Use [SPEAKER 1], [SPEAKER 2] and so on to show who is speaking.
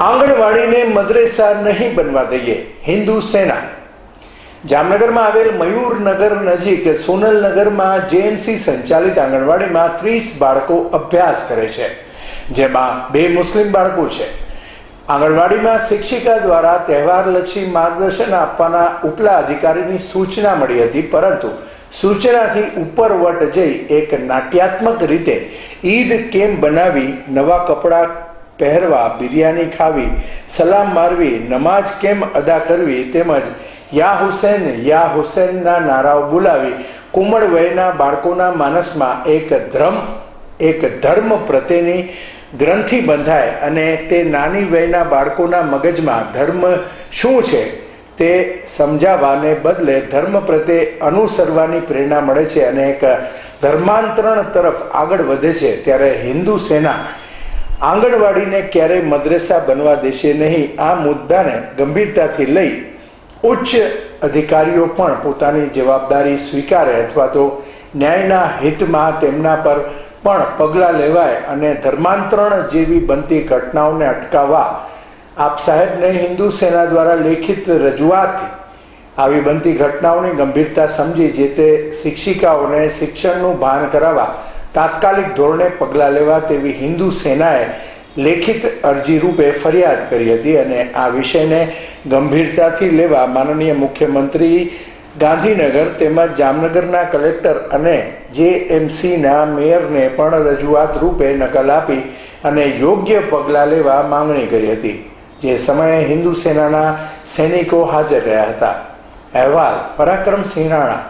[SPEAKER 1] આંગણવાડીને મદ્રેસા નહીં બનવા દઈએ, હિન્દુ સેના. જામનગરમાં આવેલ મયુરનગર નજીક સોનલનગરમાં જેએમસી સંચાલિત આંગણવાડીમાં ત્રીસ બાળકો અભ્યાસ કરે છે, જેમાં બે મુસ્લિમ બાળકો છે. આંગણવાડીમાં શિક્ષિકા દ્વારા તહેવારલક્ષી માર્ગદર્શન આપવાના ઉપલા અધિકારીની સૂચના મળી હતી, પરંતુ સૂચનાથી ઉપરવટ જઈ એક નાટ્યાત્મક રીતે ઈદ કેમ બનાવી નવા કપડાં પહેરવા, બિરયાની ખાવી, સલામ મારવી નમાજ કેમ અદા કરવી તેમજ યા હુસેન, યા હુસેનના નારાઓ બોલાવી. કુમળ વયના બાળકોના માનસમાં એક ધર્મ એક ધર્મ પ્રત્યેની ગ્રંથિ બંધાય અને તે નાની વયના બાળકોના મગજમાં ધર્મ શું છે તે સમજાવવાને બદલે ધર્મ પ્રત્યે અનુસરવાની પ્રેરણા મળે છે અને એક ધર્માંતરણ તરફ આગળ વધે છે. ત્યારે હિન્દુ સેના આંગણવાડીને ક્યારેય મદ્રેસા બનવા દેશે નહીં. આ મુદ્દાને ગંભીરતાથી લઈ ઉચ્ચ અધિકારીઓ પણ પોતાની જવાબદારી સ્વીકારે અથવા તો ન્યાયના હિતમાં તેમના પર પણ પગલાં લેવાય અને ધર્માંતરણ જેવી બનતી ઘટનાઓને અટકાવવા. આપ સાહેબને હિન્દુ સેના દ્વારા લેખિત રજૂઆતથી આવી બનતી ઘટનાઓની ગંભીરતા સમજી જે તે શિક્ષિકાઓને શિક્ષણનું ભાન કરાવવા તાત્કાલિક ધોરણે પગલાં લેવા તેવી હિન્દુ સેનાએ લેખિત અરજી રૂપે ફરિયાદ કરી હતી અને આ વિષયને ગંભીરતાથી લેવા માનનીય મુખ્યમંત્રી ગાંધીનગર તેમજ જામનગરના કલેક્ટર અને જેએમસીના મેયરને પણ રજૂઆત રૂપે નકલ આપી અને યોગ્ય પગલાં લેવા માંગણી કરી હતી, જે સમયે હિન્દુ સેનાના સૈનિકો હાજર રહ્યા હતા. અહેવાલ પરાક્રમસિંહ રાણા.